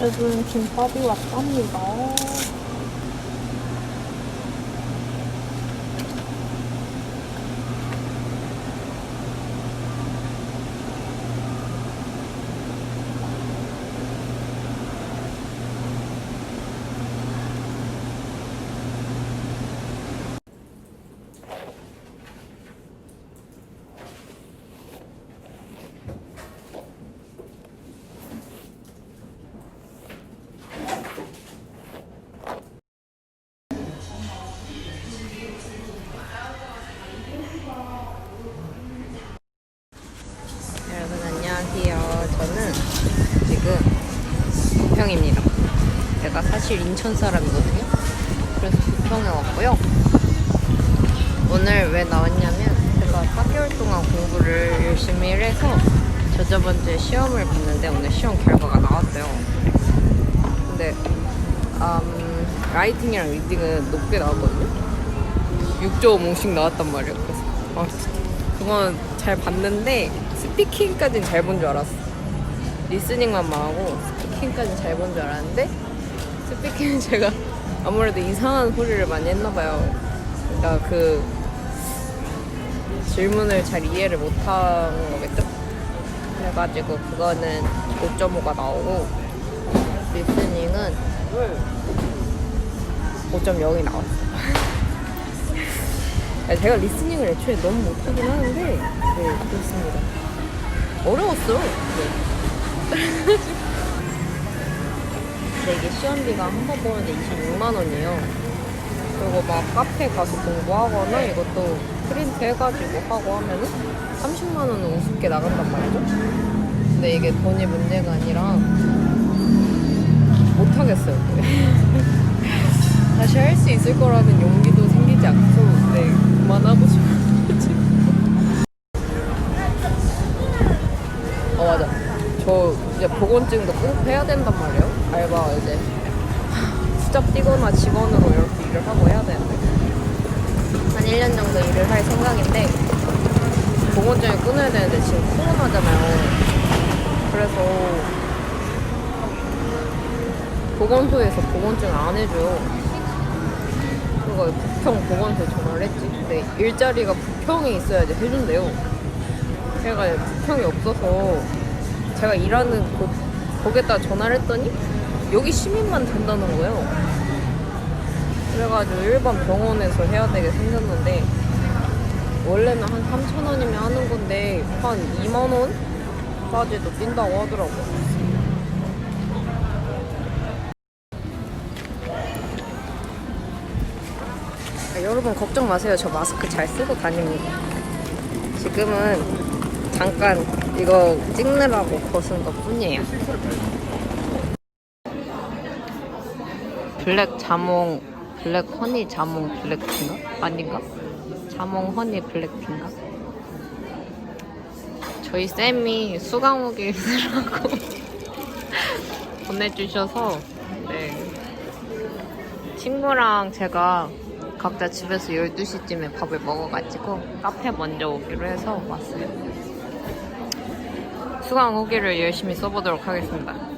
여러분 김밥이 왔답니다. 여러분 안녕하세요. 저는 지금 부평입니다. 제가 인천 사람이거든요. 그래서 부평에 왔고요. 오늘 왜 나왔냐면 제가 4개월 동안 공부를 열심히 해서 저 저번 주에 시험을 봤는데 오늘 시험 결과가 나왔어요. 근데 음, 라이팅이랑 리딩은 높게 나왔거든요. 6.5씩 나왔단 말이에요. 그래서 아, 그건 잘 봤는데 스피킹까지는 잘 본 줄 알았어. 리스닝만 망하고 스피킹까지는 잘 본 줄 알았는데 스피킹은 제가 아무래도 이상한 소리를 많이 했나 봐요. 그러니까 그 질문을 잘 이해를 못한 거겠죠? 그래가지고 그거는 5.5가 나오고 리스닝은 5.0이 나왔어요. 제가 리스닝을 애초에 너무 못하긴 하는데 네 그렇습니다 어려웠어요 네. 근데 이게 시험비가 한 번 보는데 26만 원이에요. 그리고 막 카페 가서 공부하거나 이것도 프린트 해가지고 하고 하면은 30만 원은 우습게 나간단 말이죠. 근데 이게 돈이 문제가 아니라 못하겠어요. 다시 할 수 있을 거라는 용기도 생기지 않고 네 그만하고 싶어요 어 맞아. 저 이제 보건증도 꼭 해야 된단 말이에요 알바 이제 수작 뛰거나 직원으로 이렇게 일을 하고 해야 되는데 한 1년 정도 일을 할 생각인데 보건증을 끊어야 되는데 지금 코로나잖아요 그래서 보건소에서 보건증을 안 해줘요 그거 부평 보건소에 전화를 했지. 근데 일자리가 부평에 있어야지 해준대요. 제가 부평이 없어서 제가 일하는 곳 거기에다 전화를 했더니 여기 시민만 된다는 거예요. 그래가지고 일반 병원에서 해야 되게 생겼는데 원래는 한 3천 원이면 하는 건데 한 2만 원까지도 뛴다고 하더라고요. 아, 여러분 걱정 마세요. 저 마스크 잘 쓰고 다닙니다. 지금은 잠깐 이거 찍느라고 벗은 것 뿐이에요. 블랙 자몽, 블랙 허니 자몽 블랙티인가? 아닌가? 자몽 허니 블랙티인가? 저희 쌤이 수강후기 쓰라고 보내주셔서 네. 친구랑 제가 각자 집에서 12시쯤에 밥을 먹어가지고 카페 먼저 오기로 해서 왔어요. 수강 후기를 열심히 써보도록 하겠습니다.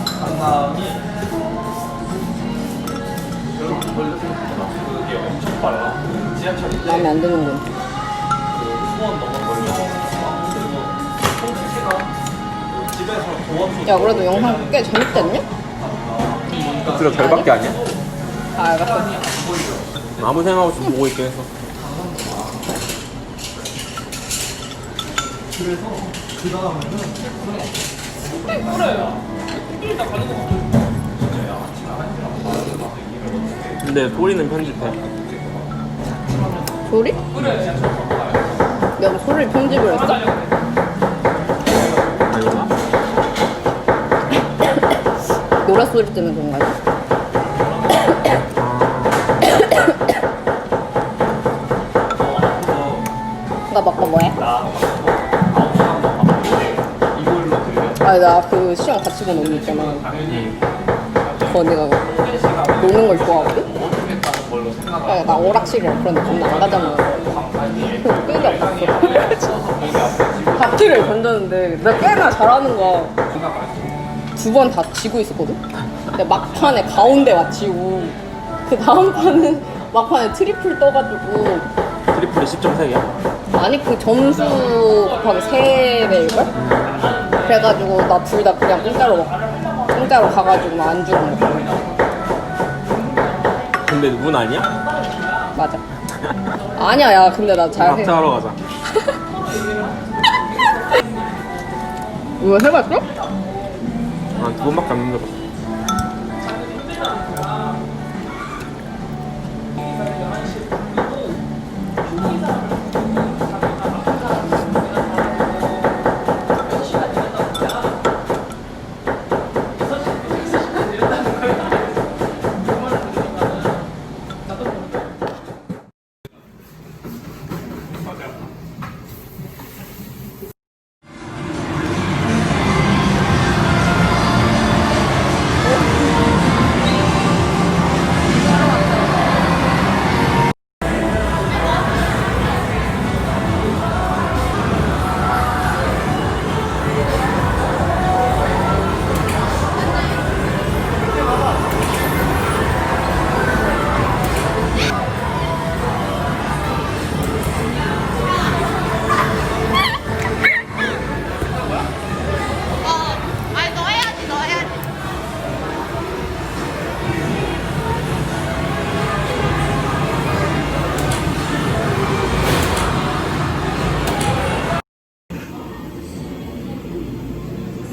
마음에 안 드는군. 야 그래도 영상 꽤 재밌지 않냐? 그래 별밖에 아니야? 아 알겠어. 아무 생각 없이 보고 있긴 해서 근데 소리는 편집해. 소리? 내가 소리를 편집을 했어. 노라 소리 때문에 그런 거야. 너 먹고 뭐해? 아나 그 시험 같이 본 언니 있잖아. 그 언니가 노는 걸 좋아하거든? 그러니까 나 오락실이랑 그런 데 존나 안 가잖아. 그래서 끈이 없었어. 바퀴를 던졌는데 나 꽤나 잘하는 거야. 두번 다 지고 있었거든? 근데 막판에 가운데 맞히고 그 다음 판은 막판에 트리플 떠가지고 트리플이 10.3이야? 아니 그 점수 곱하기 3배일걸? 그래가지고 나 둘 다 그냥 공짜로 먹 공짜로 가가지고 막 안주랑 먹고 근데 문 아니야? 맞아 아니야 야 근데 나 잘해 박차 하러 가자. 이거 해봤어? 아, 두 번밖에 안 눌러봤어.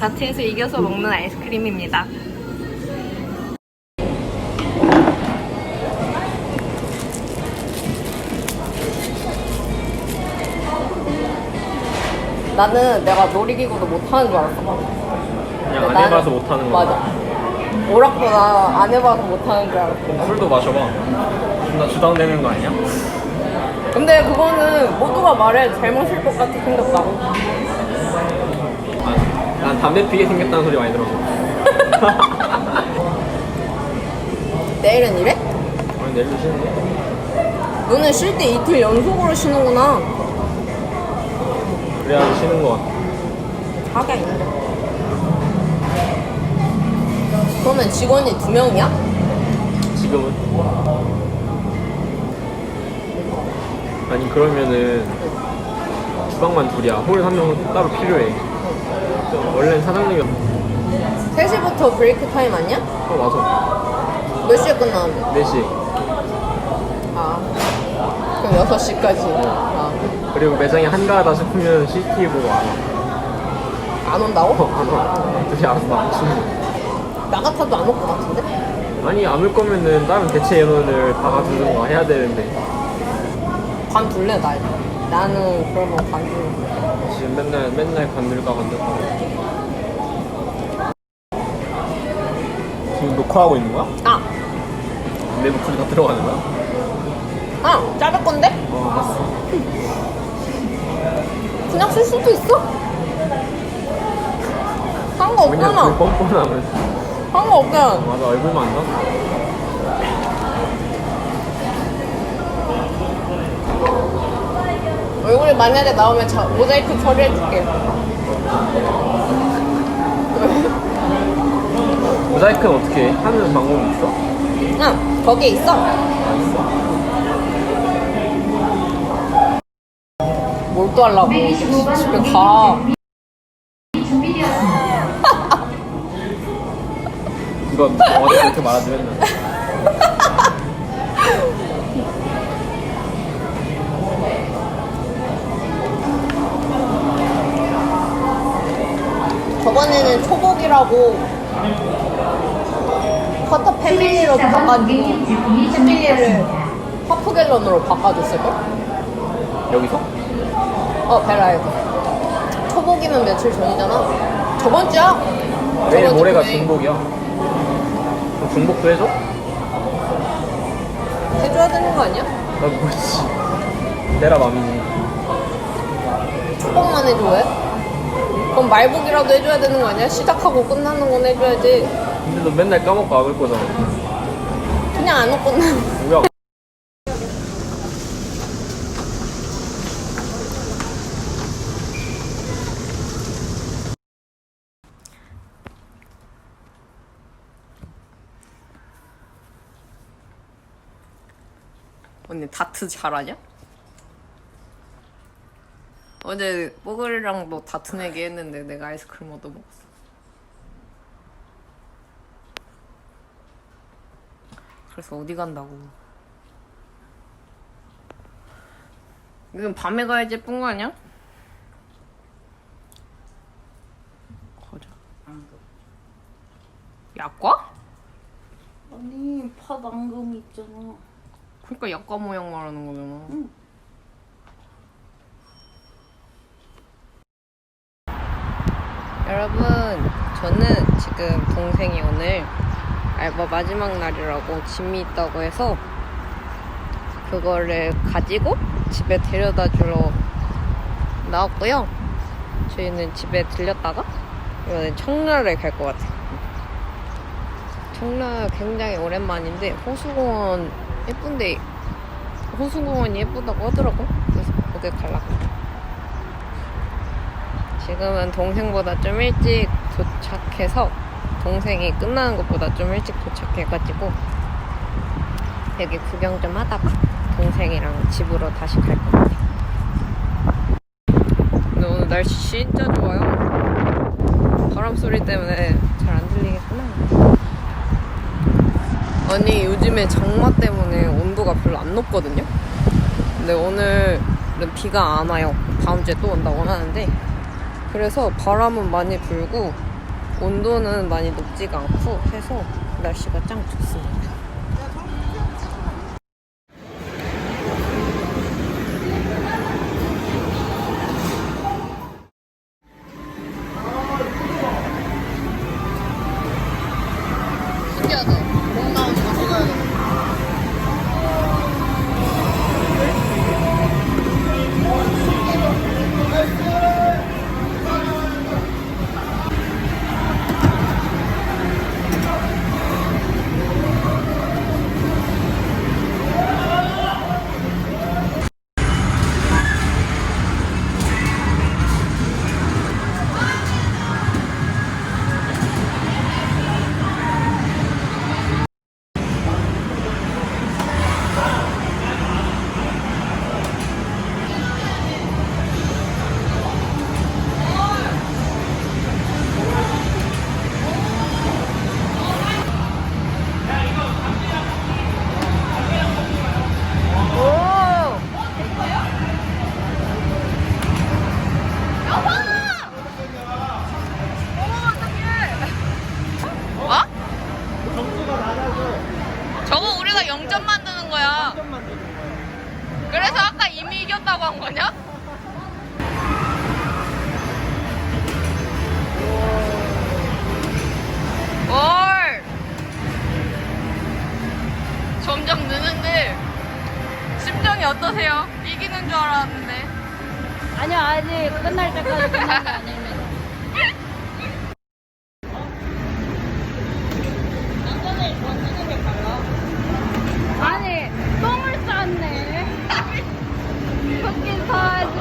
다트에서 이겨서 먹는 아이스크림입니다. 나는 내가 놀이기구도 못하는 줄 알았어. 그냥 안 나는- 해봐서 못하는 거. 맞아. 오락도 나안 해봐서 못하는 줄 알았어. 술도 마셔봐. 존나 주당되는 거 아니야? 근데 그거는 모두가 말해 잘 마실 것 같이 생겼다고. 담배 피게 생겼다는 소리 많이 들었어. 내일은 이래? 아니, 내일 쉬는데? 너는 쉴때 이틀 연속으로 쉬는구나. 그래야 쉬는 거 같아. 하게 있네. 그러면 직원이 두 명이야? 지금은? 아니, 그러면은 주방만 둘이야. 홀 한명 따로 필요해. 원래는 사장님이 3시부터 브레이크 타임 아니야? 어, 맞아. 몇 시에 끝나는데? 4시. 아. 그럼 6시까지. 아. 그리고 매장이 한가하다 싶으면 CCTV 보고 안 와. 안 온다고? 어, 안 와. 둘이 알아서 맞추는 나 같아도 안 올 것 같은데? 아니, 안 올 거면은 다른 대체 인원을 박아주든가 해야 되는데. 관 둘래, 나. 나는 그러면 관 둘래. 맨날, 맨날 건들까 건들까. 지금 녹화하고 있는 거야? 아! 내 목소리 다 들어가는 거야? 아! 자를 건데? 어, 봤어. 그냥 쓸 수도 있어? 상관없잖아. 그 뻔뻔함을. 상관없잖아. 맞아, 얼굴만 안. 얼굴이 만약에 나오면 자, 모자이크 처리해줄게. 모자이크는 어떻게 해? 하는 방법이 있어? 응, 거기에 있어. 아, 있어. 뭘 또 하려고. 집에 가. 이거 어제 그렇게 말하지 맨날. 저번에는 초복이라고 커터 패밀리로 바꿔주고 패밀리를 하프갤런으로 바꿔줬을걸? 여기서? 어, 베라에서. 초복이면 며칠 전이잖아. 저번 주야? 내일 저번 주 모레가 금요일. 중복이야. 중복도 해줘? 해줘야 되는 거 아니야? 나 뭐지? 내라 맘이지. 축복만 해줘 왜? 그럼 말복이라도 해줘야 되는 거 아니야? 시작하고 끝나는 건 해줘야지. 근데 너 맨날 까먹고 안 올 거잖아. 그냥 안 끝나. 뭐야? 언니 다트 잘하냐? 어제 뽀글이랑도 다트 내기 했는데 내가 아이스크림 얻어 먹었어. 그래서 어디 간다고? 이건 밤에 가야지 예쁜 거 아니야? 가자. 약과? 아니 팥 앙금 있잖아. 그러니까 약과 모양 말하는 거잖아. 응. 여러분, 저는 지금 동생이 오늘 알바 마지막 날이라고 짐이 있다고 해서 그거를 가지고 집에 데려다 주러 나왔고요. 저희는 집에 들렸다가 이번엔 청라를 갈 것 같아요. 청라 굉장히 오랜만인데 호수공원 예쁜데 호수공원이 예쁘다고 하더라고. 그래서 거기 가려고. 지금은 동생보다 좀 일찍 도착해서 동생이 끝나는 것보다 좀 일찍 도착해가지고 여기 구경 좀 하다가 동생이랑 집으로 다시 갈것 같아요. 근데 오늘 날씨 진짜 좋아요. 바람 소리 때문에 잘 안 들리겠구나. 아니 요즘에 장마 때문에 온도가 별로 안 높거든요. 근데 오늘은 비가 안 와요. 다음 주에 또 온다고 하는데 그래서 바람은 많이 불고 온도는 많이 높지가 않고 해서 날씨가 짱 좋습니다.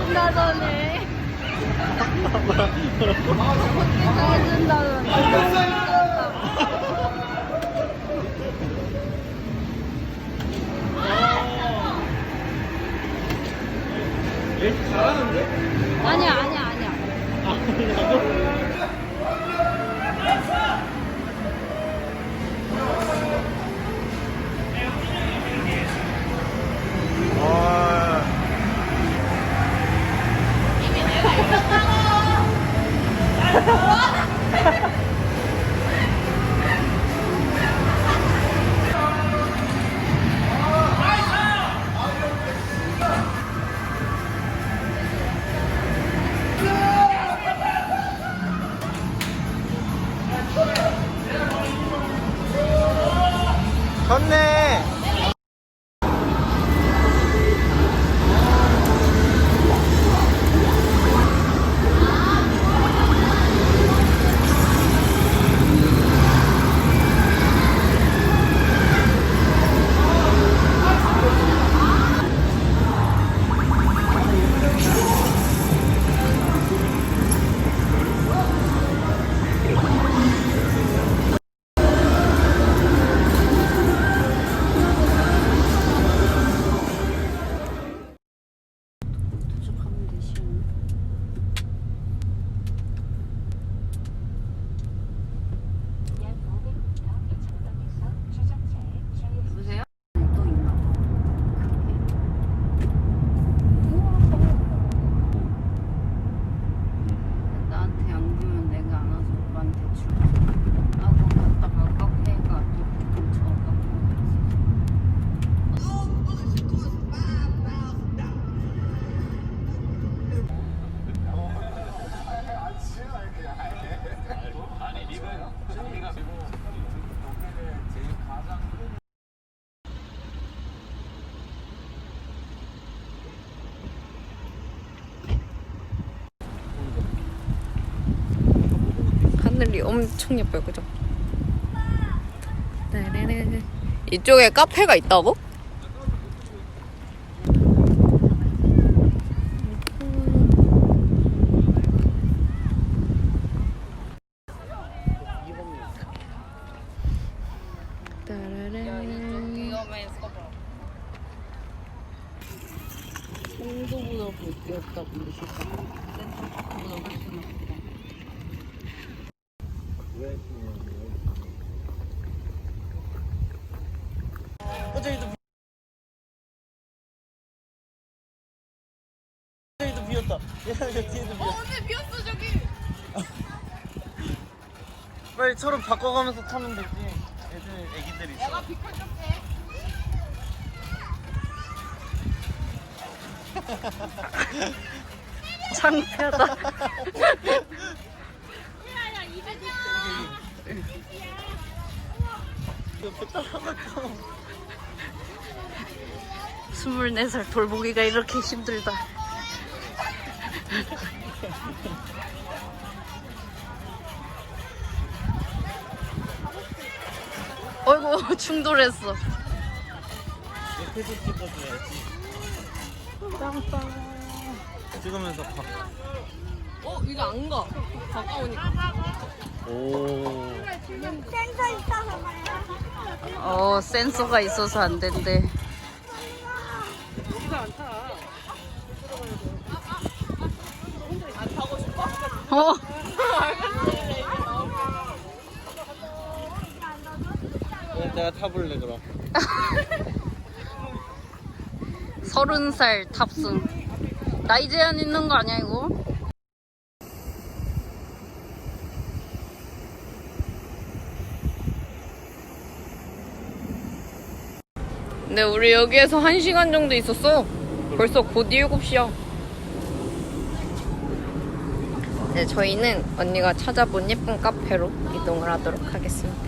준다더니. 얘 잘하는데? 아니야 아니야 아니야. 아. 와! 하늘이 엄청 예뻐요, 그죠? 따라라라. 이쪽에 카페가 있다고? 따라라. 정도보다 귀엽다고 그러실까? 저기도 비었다. 야, 저 뒤에도. 어, 언니 비었어, 저기. 빨리 서로 바꿔가면서 타면 되지. 애들, 애기들 있어. 내가 창피하다. 옆에 따라갔어. 24살 돌보기가 이렇게 힘들다. 어이구, 충돌했어. 옆에서 찍어줘야지. 찍으면서 바 어, 이거 안 가. 가까우니까. 오. 어, 센서가 있어서 안 된대. 어, 그럼 내가 그럼. 서른 살 탑승. 나이 제한 있는 거 아니야, 이거? 근데 우리 여기에서 한 시간 정도 있었어. 벌써 곧 7시야. 네, 저희는 언니가 찾아본 예쁜 카페로 이동을 하도록 하겠습니다.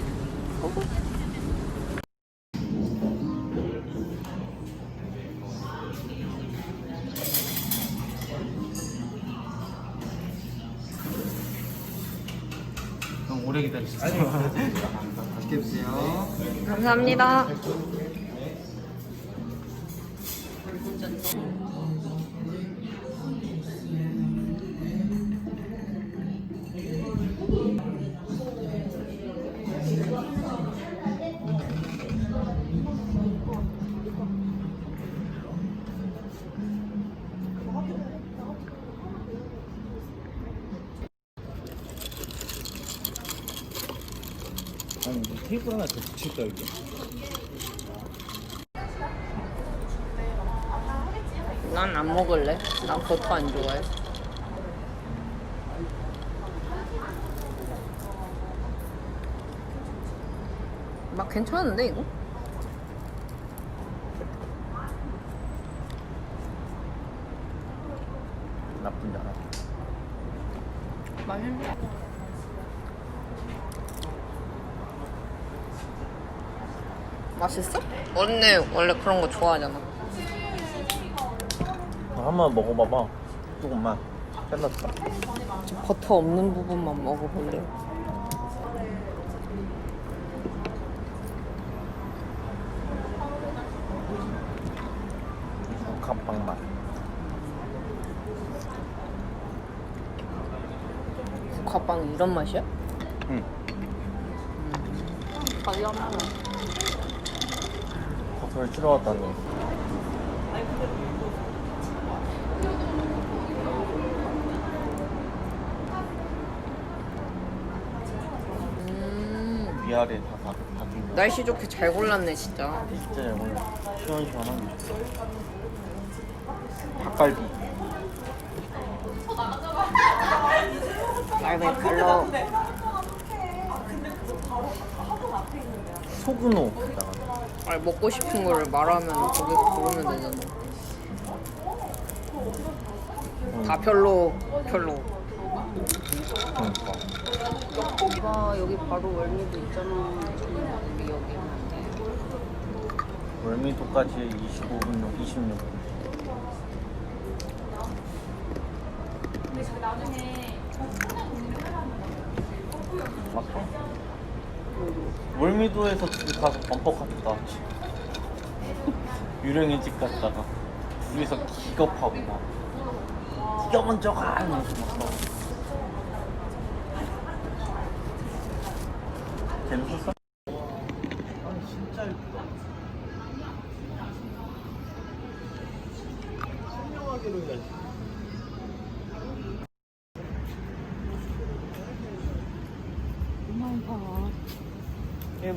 맛있게 드세요. 감사합니다. 테이프 하나 더 붙일까, 이게? 난안 먹을래. 난 버터 안 좋아해. 막 괜찮은데 이거? 나쁜지 않아. 맛있네. 맛있어? 언니 원래 그런 거 좋아하잖아. 한번 먹어봐봐. 조금만. 끝났다. 버터 없는 부분만 먹어볼래요. 북한빵 맛. 국화빵이 이런 맛이야? 버섯을 치러 왔다니. 음, 위아래 다, 다, 다 준. 날씨 좋게 잘 골랐네 진짜. 진짜 잘 골라. 시원시원하게. 닭갈비. 말왜 별로 소그노. 아니, 먹고 싶은 거를 말하면 거기서 고르면 되잖아. 다 별로 별로. 그러니까. 와 여기 바로 월미도 있잖아. 우리 여기. 월미도까지 25분역, 26분. 맞다. 월미도에서 그 가서 왔지. 유령의 집 갔다가 둘이서 기겁하고 막 네가 먼저 가 이러면서 막. 재밌었어?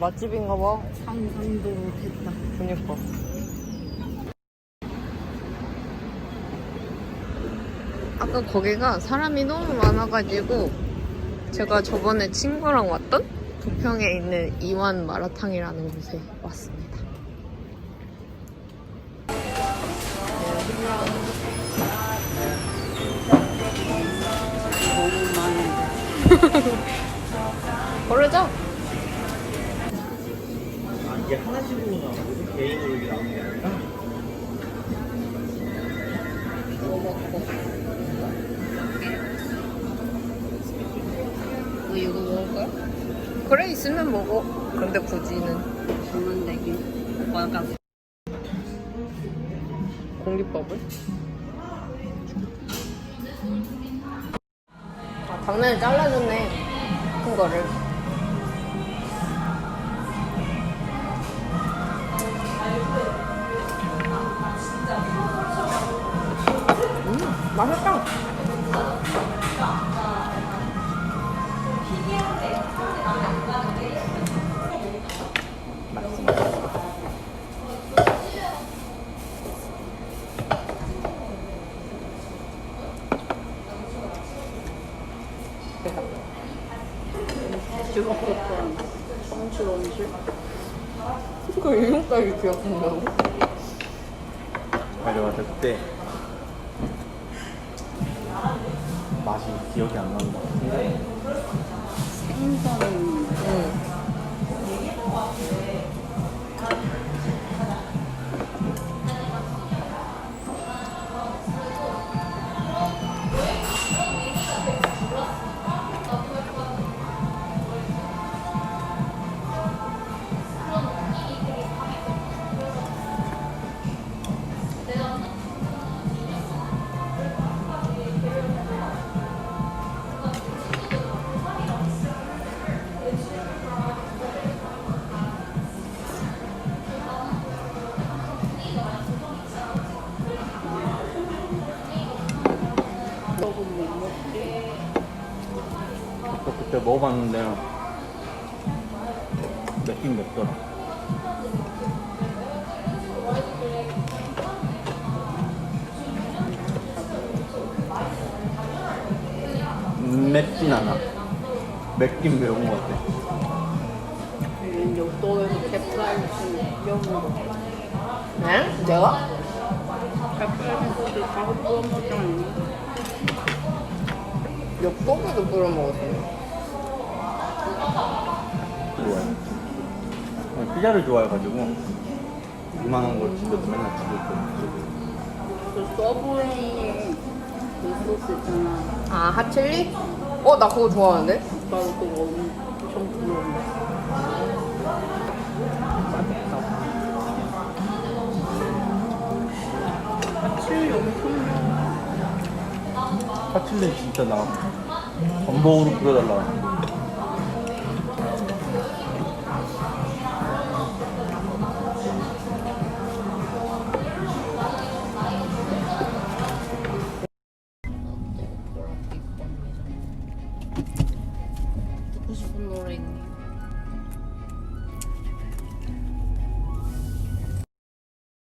맛집인가 봐. 상상도 못했다. 그니까. 아까 거기가 사람이 너무 많아가지고 제가 저번에 친구랑 왔던 부평에 있는 이완 마라탕이라는 곳에 왔습니다. 너무 많은데. 고르죠? 아 이게 하나씩으로 나오고 개인으로 이게 나오는 게 아니라 너 이거 먹을 거야? 그래 있으면 먹어. 근데 굳이는 저는 내기. 오빠가 공깃밥을? 아, 당면을 잘라줬네. 큰 거를. 즐겁겠던 성출 온실. 그 이름까지 기억한다고? 맞아 맞아 그때 맛이 기억이 안 난다 생선. 먹어봤는데 맵긴 맵더라 음, 맵진 않아 맵긴 매운 것 같아 왠지 욕도에서 캡사이신 여우로. 네? 내가? 캡사이신 소스 가고 뿌려 먹잖아. 엽떡에도 뿌려 먹었어요. 좋아해 어, 피자를 좋아해가지고 이만한 걸 집에서 맨날 집에 있거든 그 서브웨이 그 소스 있잖아. 아, 핫칠리? 어, 나 그거 좋아하는데? 나도 그거 엄청 부러운데. 칠 엄청 파칠리 진짜 나 전복으로 뿌려달라